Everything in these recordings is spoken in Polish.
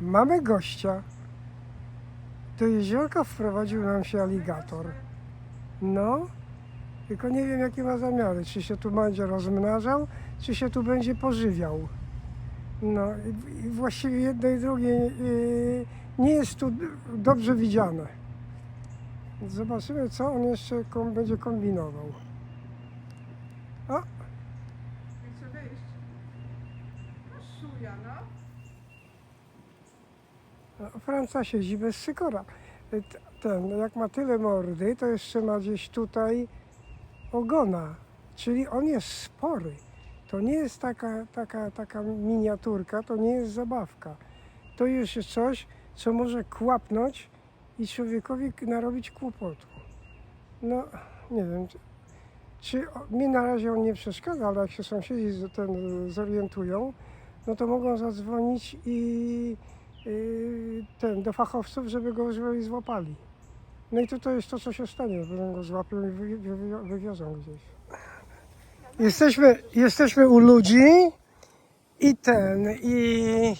Mamy gościa. Do jeziorka wprowadził nam się aligator. No, tylko nie wiem jakie ma zamiary. Czy się tu będzie rozmnażał, czy się tu będzie pożywiał. No i, właściwie jedno i drugie yy, nie jest tu dobrze widziane. Zobaczymy, co on jeszcze kom, będzie kombinował. O, Chcę wyjść. Szuja, no. No, Franca siedzi bez sykora. T- Ten, jak ma tyle mordy, to jeszcze ma gdzieś tutaj ogona. Czyli on jest spory. To nie jest taka, taka, taka miniaturka, to nie jest zabawka. To już jest coś, co może kłapnąć i człowiekowi narobić kłopotu. No, nie wiem, czy, mi na razie on nie przeszkadza, ale jak się sąsiedzi ten, zorientują, no to mogą zadzwonić i ten, do fachowców, żeby go żeby złapali. No i to jest to, co się stanie, że go złapią i wy, wy, wy, wywiozą gdzieś. Jesteśmy, jesteśmy u ludzi i ten, i,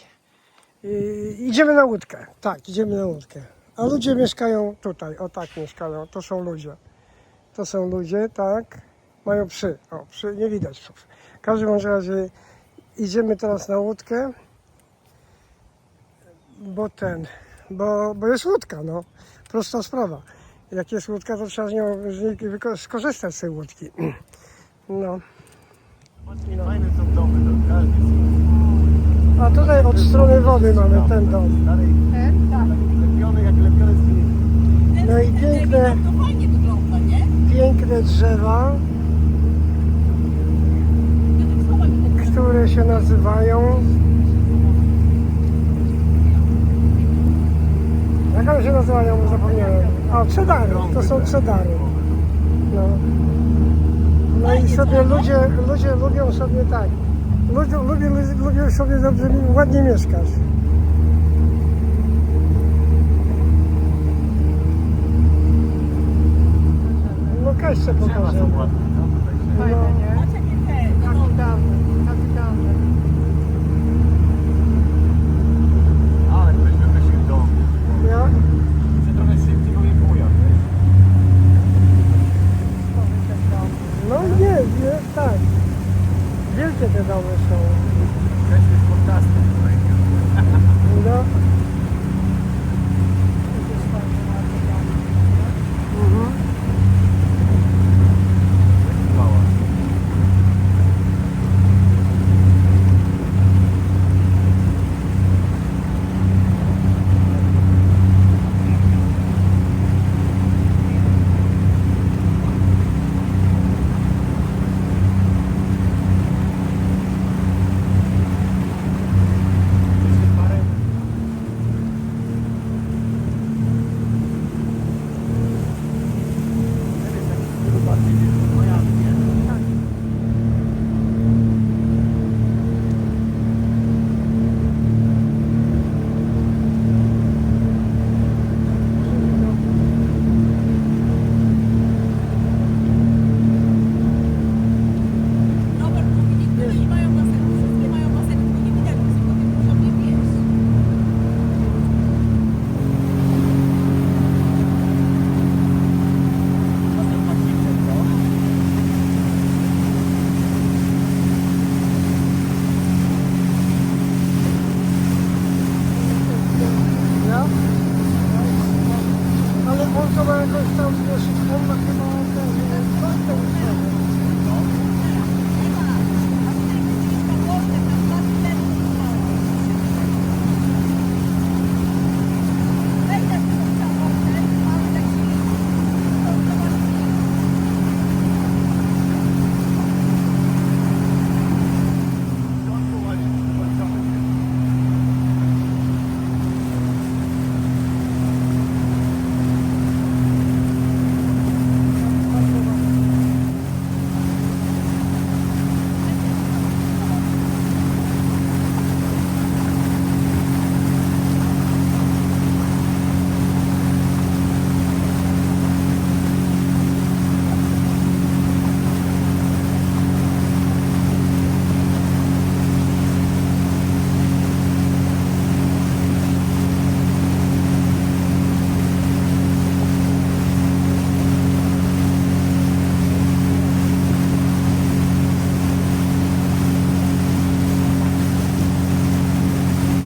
i idziemy na łódkę. Tak, idziemy na łódkę. A ludzie mieszkają tutaj, o tak mieszkają, to są ludzie. To są ludzie, tak, mają psy. O, psy, nie widać psów. W każdym razie idziemy teraz na łódkę bo ten, bo, bo jest łódka, no. Prosta sprawa. Jak jest łódka, to trzeba z nią z niej wyko- skorzystać z tej łódki. No. Fajne są domy, to każdy A tutaj od strony wody mamy ten dom. Tak. lepiony jak lepione z. No i piękne, To fajnie wygląda, nie? piękne drzewa, które się nazywają. Jak one się nazywają? Zapomniałem. O, cedary. To są cedary. No. No i sobie ludzie, ludzie lubią sobie tak. Ludzie, lubią, lubią sobie dobrze, ładnie mieszkać. No Drzewa pokażę. no